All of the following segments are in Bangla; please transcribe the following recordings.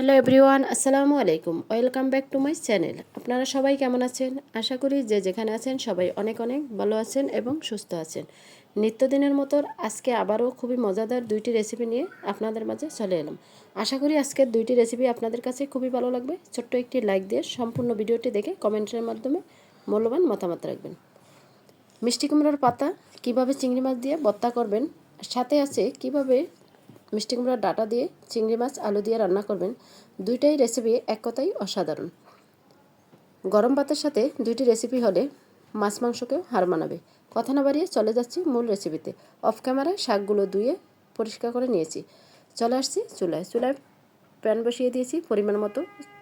হ্যালো এভরিওয়ান, আসসালামু আলাইকুম। Welcome back to my channel. আপনারা সবাই কেমন আছেন? আশা করি যে যেখানে আছেন সবাই অনেক অনেক ভালো আছেন এবং সুস্থ আছেন। নিত্যদিনের মতো আজকে আবারও খুবই মজাদার দুইটি রেসিপি নিয়ে আপনাদের মাঝে চলে এলাম। আশা করি আজকের দুইটি রেসিপি আপনাদের কাছে খুবই ভালো লাগবে। ছোট্ট একটি লাইক দিয়ে সম্পূর্ণ ভিডিওটি দেখে কমেন্টের মাধ্যমে মূল্যবান মতামত রাখবেন। মিষ্টি কুমড়োর পাতা, কীভাবে চিংড়ি মাছ দিয়ে বত্তা করবেন, সাথে আছে কীভাবে মিষ্টি কুমড়ার ডাটা দিয়ে চিংড়ি মাছ, আলু দিয়ে রান্না করবেন। দুইটাই রেসিপি এক কথাই অসাধারণ। গরম ভাতের সাথে দুইটি রেসিপি হলে মাছ মাংসকেও হার মানাবে। কথা না বাড়িয়ে চলে যাচ্ছি মূল রেসিপিতে অফ ক্যামেরায় শাকগুলো ধুয়ে পরিষ্কার করে নিয়েছি। চলে আসছি চুলায়। চুলায় প্যান বসিয়ে দিয়েছি, পরিমাণ মতো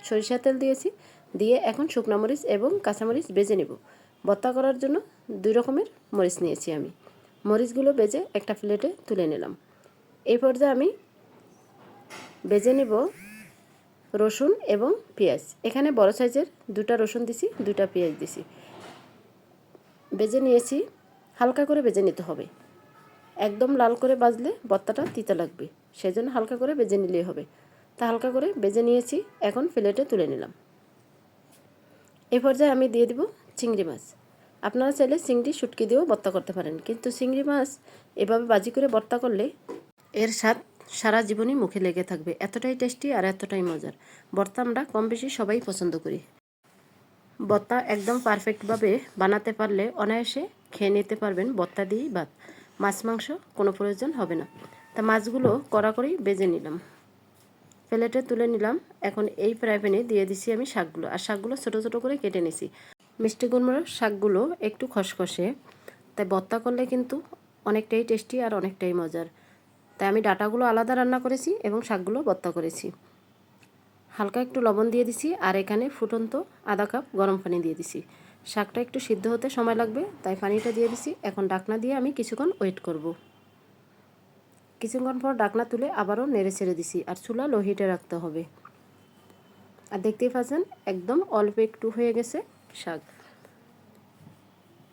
সরিষা তেল দিয়েছি। দিয়ে এখন শুকনো মরিচ এবং কাঁচামরিচ বেজে নেব। ভর্তা করার জন্য দুই রকমের মরিচ নিয়েছি আমি। মরিচগুলো বেজে একটা প্লেটে তুলে নিলাম। এই পর্যায়ে আমি বেজে নিব রসুন এবং পেঁয়াজ। এখানে বড় সাইজের দুটা রসুন দিছি, দুটা পেঁয়াজ দিছি। বেজে নিয়েছি, হালকা করে বেজে নিতে হবে। একদম লাল করে বাজলে বত্তাটা তিতা লাগবে, সেজন্য হালকা করে বেজে নিলেই হবে। তা হালকা করে বেজে নিয়েছি, এখন প্লেটে তুলে নিলাম। এই পর্যায়ে আমি দিয়ে দিব চিংড়ি মাছ। আপনারা চাইলে চিংড়ি শুটকি দিয়েও বত্তা করতে পারেন, কিন্তু চিংড়ি মাছ এভাবে বাজি করে বর্তা করলে এর স্বাদ সারা জীবনই মুখে লেগে থাকবে। এতটাই টেস্টি আর এতটাই মজার। ভর্তা আমরা কম বেশি সবাই পছন্দ করি। ভর্তা একদম পারফেক্টভাবে বানাতে পারলে অনায়াসে খেয়ে নিতে পারবেন ভর্তা দিয়েই ভাত। মাছ, মাংস কোনো প্রয়োজন হবে না। তা মাছগুলো কড়া করেই বেজে নিলাম। প্লেটে তুলে নিলাম। এখন এই প্যানে দিয়ে দিছি আমি শাকগুলো। আর শাকগুলো ছোটো ছোটো করে কেটে নিছি। মিষ্টি গুড়মোড়ার শাকগুলো একটু খসখসে। তাই ভর্তা করলে কিন্তু অনেকটাই টেস্টি আর অনেকটাই মজার। তাই আমি ডাটাগুলো আলাদা রান্না করেছি এবং শাকগুলো ভর্তা করেছি। হালকা একটু লবণ দিয়ে দিছি আর এখানে ফুটন্ত আধা কাপ গরম পানি দিয়ে দিছি। শাকটা একটু সিদ্ধ হতে সময় লাগবে, তাই পানিটা দিয়ে দিছি। এখন ডাকনা দিয়ে আমি কিছুক্ষণ ওয়েট করব। কিছুক্ষণ পর ডাকনা তুলে আবারও নেড়ে ছেড়ে দিছি আর চুলা লো হিটে রাখতে হবে। আর দেখতেই পাচ্ছেন, একদম অল্প একটু হয়ে গেছে শাক।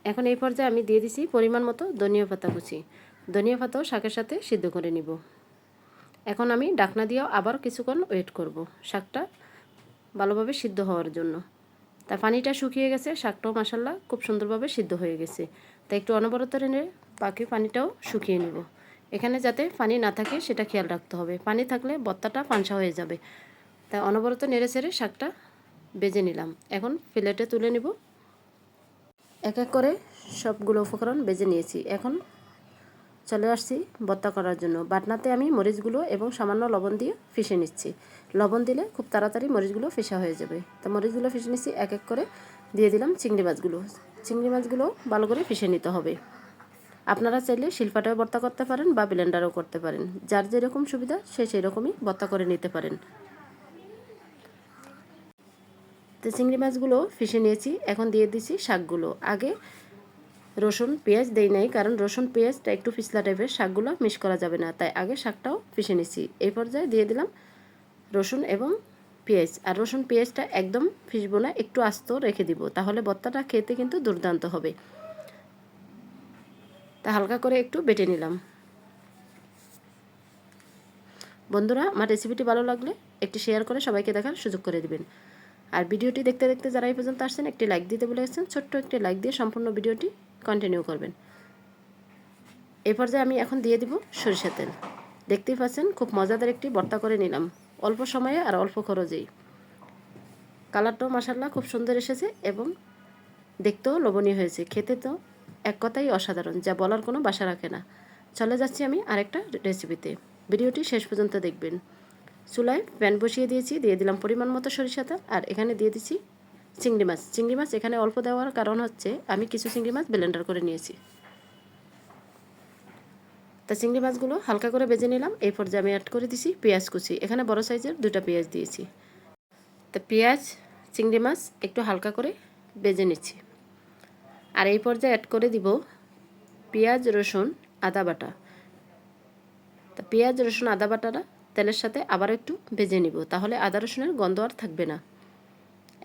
এখন এই পর্যায়ে আমি দিয়ে দিছি পরিমাণ মতো ধনিয়া পাতা কুচি। ধনিয়া পাতাও শাকের সাথে সিদ্ধ করে নিব। এখন আমি ডাকনা দিয়েও আবার কিছুক্ষণ ওয়েট করব। শাকটা ভালোভাবে সিদ্ধ হওয়ার জন্য। তা পানিটা শুকিয়ে গেছে, শাকটাও মাসাল্লাহ খুব সুন্দরভাবে সিদ্ধ হয়ে গেছে। তাই একটু অনবরত এনে বাকি পানিটাও শুকিয়ে নিব। এখানে যাতে পানি না থাকে সেটা খেয়াল রাখতে হবে। পানি থাকলে বত্তাটা পানসা হয়ে যাবে। তাই অনবরত নেড়ে ছেড়ে শাকটা বেজে নিলাম। এখন প্লেটে তুলে নিব। এক এক করে সবগুলো উপকরণ বেজে নিয়েছি। এখন চলে আসছি বত্তা করার জন্য। বাটনাতে আমি মরিচগুলো এবং সামান্য লবণ দিয়ে ফিশে নিচ্ছি। লবণ দিলে খুব তাড়াতাড়ি মরিচগুলো ফিসা হয়ে যাবে। তো মরিচগুলো ফিশে নিচ্ছি, এক এক করে দিয়ে দিলাম চিংড়ি মাছগুলো। চিংড়ি মাছগুলো ভালো করে ফিশে নিতে হবে। আপনারা চাইলে শিল্পাটাও ভর্তা করতে পারেন বা ব্লেন্ডারও করতে পারেন। যার যেরকম সুবিধা, সে সেই রকমই ভর্তা করে নিতে পারেন। তো চিংড়ি মাছগুলো ফিশে নিয়েছি, এখন দিয়ে দিচ্ছি শাকগুলো। আগে রসুন, পেঁয়াজ দেই নাই, কারণ রসুন, পেঁয়াজটা একটু পিছলা টাইপের শাকগুলো মিক্স করা যাবে না। তাই আগে শাকটাও পিষে নিছি। এই পর্যায়ে দিয়ে দিলাম রসুন এবং পেঁয়াজ। আর রসুন, পেঁয়াজটা একদম ফিসবো না, একটু আস্ত রেখে দিব, তাহলে বত্তাটা খেতে কিন্তু দুর্দান্ত হবে। তা হালকা করে একটু বেটে নিলাম। বন্ধুরা, আমার রেসিপিটি ভালো লাগলে একটি শেয়ার করে সবাইকে দেখার সুযোগ করে দিবেন। আর ভিডিওটি দেখতে দেখতে যারা এই পর্যন্ত আসছেন, একটি লাইক দিতে বলে এসেছেন ছোট্ট একটি লাইক দিয়ে সম্পূর্ণ ভিডিওটি কন্টিনিউ করবেন। এ পর্যায়ে আমি এখন দিয়ে দিব সরিষা তেল। দেখতেই পাচ্ছেন, খুব মজাদার একটি ভর্তা করে নিলাম। অল্প সময়ে আর অল্প খরচেই। কালারটাও মাসাল্লাহ খুব সুন্দর এসেছে এবং দেখতেও লোভনীয় হয়েছে। খেতে তো এক কথাই অসাধারণ, যা বলার কোনো বাসা রাখে না। চলে যাচ্ছি আমি আরেকটা রেসিপিতে ভিডিওটি শেষ পর্যন্ত দেখবেন। চুলায় প্যান বসিয়ে দিয়েছি, দিয়ে দিলাম পরিমাণ মতো সরিষা তেল, আর এখানে দিয়ে দিচ্ছি চিংড়ি মাছ। চিংড়ি মাছ এখানে অল্প দেওয়ার কারণ হচ্ছে আমি কিছু চিংড়ি মাছ ব্লেন্ডার করে নিয়েছি। তা চিংড়ি মাছগুলো হালকা করে বেজে নিলাম। এই পর্যায়ে আমি অ্যাড করে দিছি পেঁয়াজ কুচি। এখানে বড় সাইজের দুটা পেঁয়াজ দিয়েছি। তা পেঁয়াজ, চিংড়ি মাছ একটু হালকা করে বেজে নিচ্ছি। আর এই পর্যায়ে অ্যাড করে দিব পেঁয়াজ, রসুন, আদা বাটা। তা পেঁয়াজ, রসুন, আদা বাটাটা তেলের সাথে আবার একটু ভেজে নিব। তাহলে আদা রসুনের গন্ধ আর থাকবে না।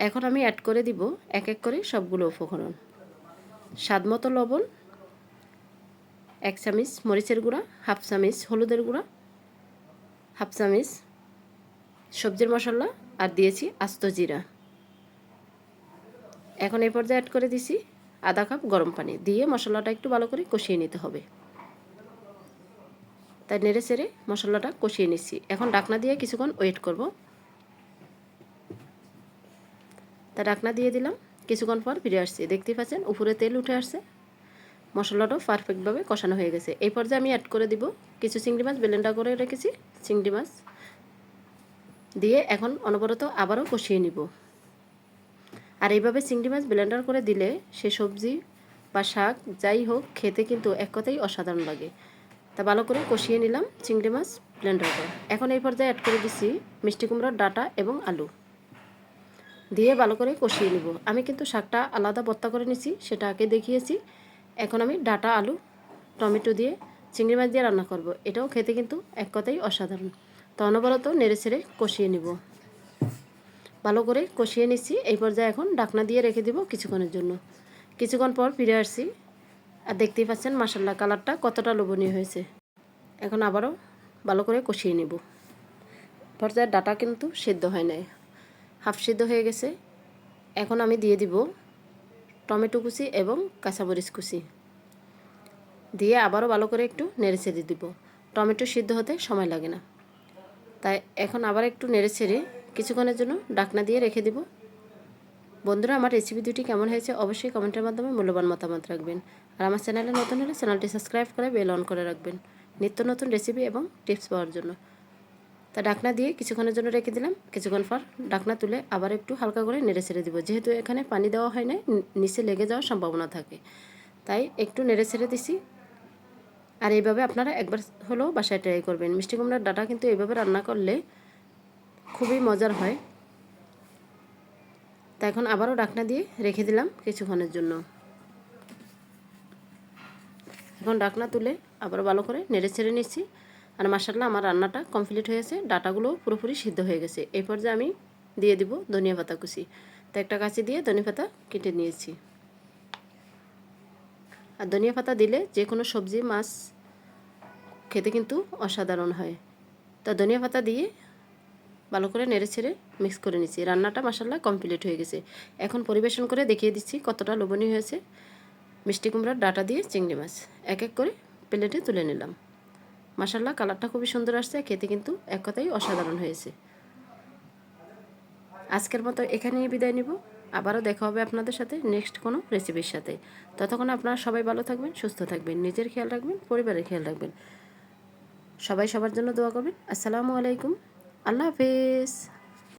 এখন আমি অ্যাড করে দিব এক এক করে সবগুলো উপকরণ। স্বাদ মতো লবণ, এক চামিচ মরিচের গুঁড়া, হাফ চামিচ হলুদের গুঁড়া, হাফ চামিচ সবজির মশলা আর দিয়েছি আস্ত জিরা। এখন এই পর্যায়ে অ্যাড করে দিছি আধা কাপ গরম পানি দিয়ে মশলাটা একটু ভালো করে কষিয়ে নিতে হবে। তাই নেড়ে চেড়ে মশলাটা কষিয়ে নিচ্ছি। এখন ডাকনা দিয়ে কিছুক্ষণ ওয়েট করব। তা ডাকনা দিয়ে দিলাম। কিছুক্ষণ পর ফিরে আসছি। দেখতেই পাচ্ছেন, উপরে তেল উঠে আসছে। মশলাটাও পারফেক্টভাবে কষানো হয়ে গেছে। এই পর্যায়ে আমি অ্যাড করে দিব কিছু চিংড়ি মাছ বেলেন্ডা করে রেখেছি চিংড়ি মাছ। দিয়ে এখন অনবরত আবারও কষিয়ে নিব। আর এইভাবে চিংড়ি মাছ ব্লেন্ডার করে দিলে সে সবজি বা শাক যাই হোক, খেতে কিন্তু এক কথাই অসাধারণ লাগে। তা ভালো করে কষিয়ে নিলাম চিংড়ি মাছ ব্লেন্ডার করে। এখন এই পর্যায়ে অ্যাড করে দিচ্ছি মিষ্টি কুমড়োর ডাটা এবং আলু। দিয়ে ভালো করে কষিয়ে নিব। আমি কিন্তু শাকটা আলাদা বত্তা করে নিছি, সেটা আগে দেখিয়েছি। এখন আমি ডাটা, আলু, টমেটো দিয়ে চিংড়ি মাছ দিয়ে রান্না করব। এটাও খেতে কিন্তু এক কথাই অসাধারণ। তো অনবরত নেড়ে ছেড়ে কষিয়ে নিব। ভালো করে কষিয়ে নিচ্ছি এই পর্যায়ে এখন ডাকনা দিয়ে রেখে দিব কিছুক্ষণের জন্য। কিছুক্ষণ পর ফিরে আসছি। আর দেখতেই পাচ্ছেন মাসাল্লা কালারটা কতটা লোভনীয় হয়েছে। এখন আবারও ভালো করে কষিয়ে নেব। পর্যায়ে ডাটা কিন্তু সেদ্ধ হয় নাই। হাফ সিদ্ধ হয়ে গেছে। এখন আমি দিয়ে দিব টমেটো কুচি এবং কাঁচামরিচ কুচি। দিয়ে আবারও ভালো করে একটু নেড়ে ছেড়ে দিব। টমেটো সিদ্ধ হতে সময় লাগে না। তাই এখন আবার একটু নেড়ে ছেড়ে কিছুক্ষণের জন্য ডাকনা দিয়ে রেখে দিব। বন্ধুরা, আমার রেসিপি দুটি কেমন হয়েছে অবশ্যই কমেন্টের মাধ্যমে মূল্যবান মতামত রাখবেন। আর আমার চ্যানেলে নতুন হলে চ্যানেলটি সাবস্ক্রাইব করে বেল অন করে রাখবেন। নিত্য নতুন রেসিপি এবং টিপস পাওয়ার জন্য। তা ডাকনা দিয়ে কিছুক্ষণের জন্য রেখে দিলাম। কিছুক্ষণ পর ডাকনা তুলে আবার একটু হালকা করে নেড়ে ছেড়ে দিব। যেহেতু এখানে পানি দেওয়া হয় না নিচে লেগে যাওয়ার সম্ভাবনা থাকে। তাই একটু নেড়ে ছেড়ে দিছি। আর এইভাবে আপনারা একবার হলেও বাসায় ট্রাই করবেন। মিষ্টি কুমড়ার ডাটা কিন্তু এইভাবে রান্না করলে খুবই মজার হয়। তা এখন আবারও ডাকনা দিয়ে রেখে দিলাম কিছুক্ষণের জন্য। এখন ডাকনা তুলে আবার ভালো করে নেড়ে ছেড়ে নিচ্ছি। আর মাসাল্লাহ আমার রান্নাটা কমপ্লিট হয়েছে ডাটাগুলোও পুরোপুরি সিদ্ধ হয়ে গেছে। এই পর্যায়ে আমি দিয়ে দিব ধনিয়া পাতা কুচি। তো একটা কাঁচি দিয়ে ধনিয়া পাতা কেটে নিয়েছি। আর ধনিয়া পাতা দিলে যে কোনো সবজি, মাছ খেতে কিন্তু অসাধারণ হয়। তা ধনিয়া পাতা দিয়ে ভালো করে নেড়ে ছেড়ে মিক্স করে নিচ্ছি রান্নাটা মাসাল্লাহ কমপ্লিট হয়ে গেছে। এখন পরিবেশন করে দেখিয়ে দিচ্ছি কতটা লোভনীয় হয়েছে। মিষ্টি কুমড়ার ডাটা দিয়ে চিংড়ি মাছ। এক এক করে প্লেটে তুলে নিলাম। মাসাল্লাহ কালারটা খুবই সুন্দর আসছে, খেতে কিন্তু এক কথাই অসাধারণ হয়েছে। আজকের মতো এখানেই বিদায় নিব। আবারও দেখা হবে আপনাদের সাথে নেক্সট কোনো রেসিপির সাথে। ততক্ষণ আপনারা সবাই ভালো থাকবেন, সুস্থ থাকবেন, নিজের খেয়াল রাখবেন, পরিবারের খেয়াল রাখবেন। সবাই সবার জন্য দোয়া করবেন। আসসালামু আলাইকুম। আল্লাহ হাফিজ।